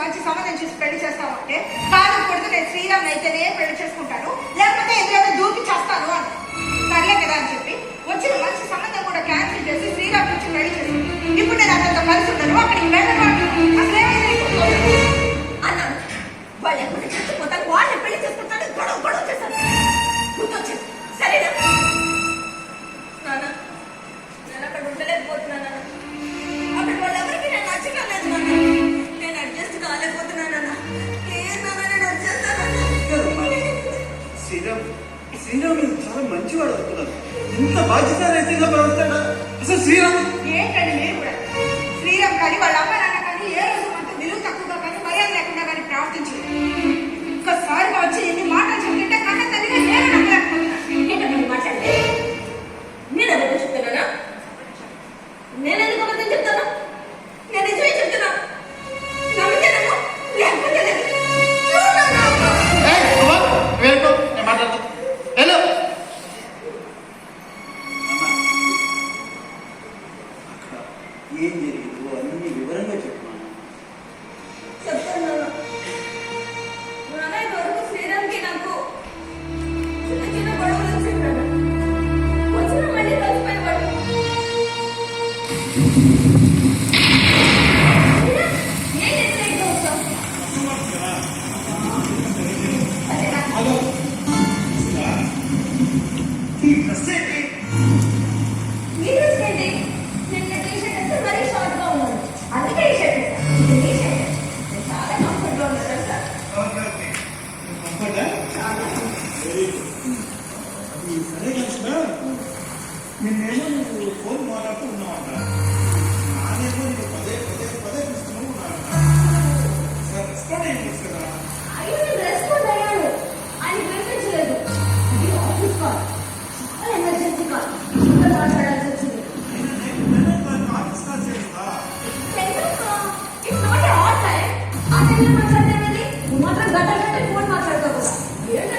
మంచి సంబంధం చూసి పెళ్ళి చేస్తాను అంటే కాదు కొడుతు నేను శ్రీరామ్ అయితేనే పెళ్ళి చేసుకుంటాను. లేకపోతే ఎందుకంటే దూకి చేస్తాను అని. సర్లే కదా అని చెప్పి వచ్చిన మంచి సంబంధం కూడా క్యాన్సిల్ చేసి శ్రీరామ్ నుంచి పెళ్ళి చేస్తాను ఇప్పుడు నేను అంత కలిసి ఉన్నాను అక్కడ ఈ మేడం నిజంగా మీరు చాలా మంచివాడు అవుతున్నారు ఇంత బాధ్యత రైతుగా ప్రవర్తన అసలు శ్రీరామ్ ఏంటండి మీరు కూడా? శ్రీరామ్ కానీ వాళ్ళ అమ్మాయి ఏం జరిగిందో అన్ని వివరంగా చెప్పాను చెప్తాను వరకు శ్రీరామ్కి నాకు చిన్న చిన్న గొడవలు వచ్చింది వచ్చిన మళ్ళీ కలిసిపోయేవాడు ఈ ప్రశ్న వెరీ అది సరే కలిసిన నిన్నేమో నువ్వు ఫోన్ మాట్లాడుతూ ఉన్నావంట నాదేమో Thank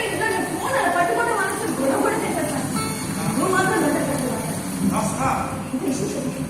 you.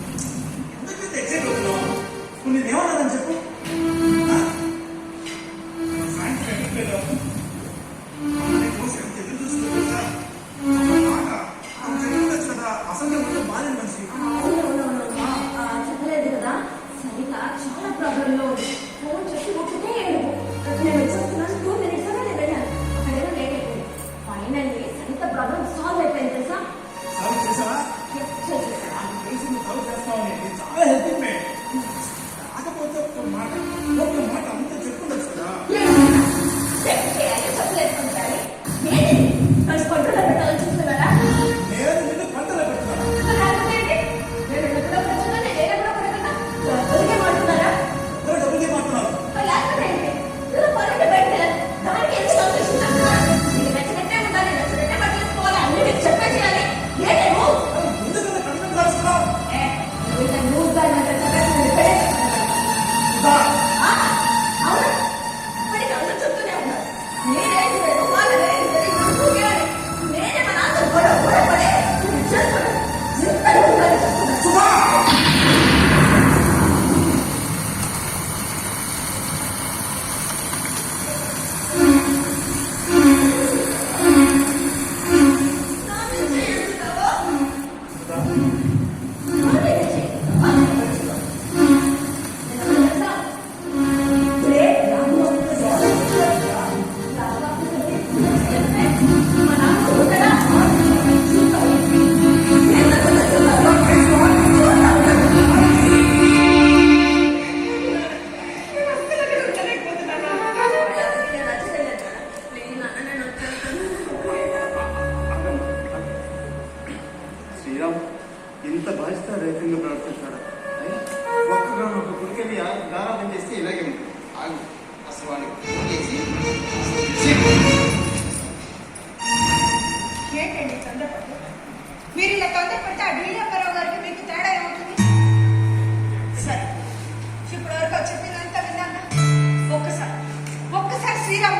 ఎంత బాధ్యత రైతుగా ప్రవర్తిస్తాడు ఒక్కగాను ఒక కుడికెళ్ళి గారాబం చేస్తే ఇలాగే ఉంది అసలు వాడికి ఫోన్ చేసి ఆ డీలప్పారావు గారికి మీకు తేడా సరే. ఇప్పటివరకు చెప్పిందంతా విన్నాను? ఒక్కసారి. ఒక్కసారి శ్రీరామ్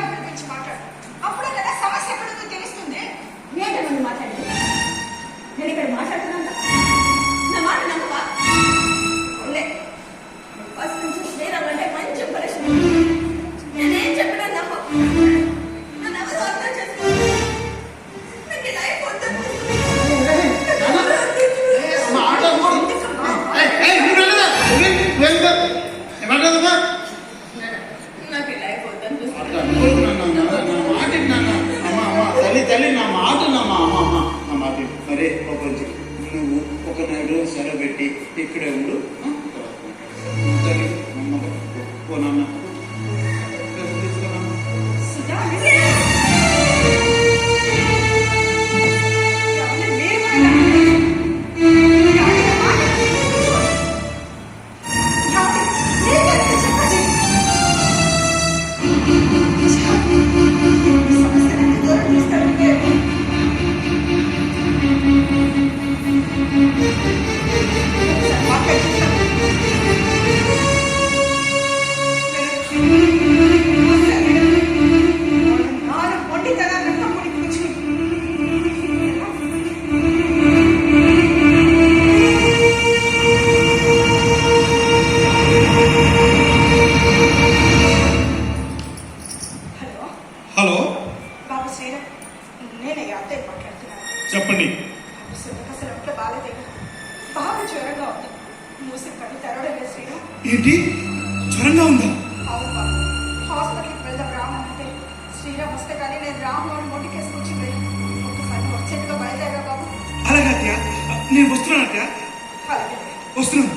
సరే ప్రపంచం నువ్వు ఒక నెల రోజులు సెలవు పెట్టి ఇక్కడే ఉండు ఓ నాన్న. శ్రీరామ్ ఏంటి? జ్వరంగా ఉందా? బాబు. హాస్పిటల్కి వెళ్దాం రామంటే శ్రీరామ్ వస్తే కానీ నేను రాము అని మొండికేసి కూర్చుని ఒకసారి వచ్చేట్టుగా బయలుదేరా బాబు. అలాగే అత్య నేను వస్తున్నాను అత్య అలాగే. వస్తున్నాను.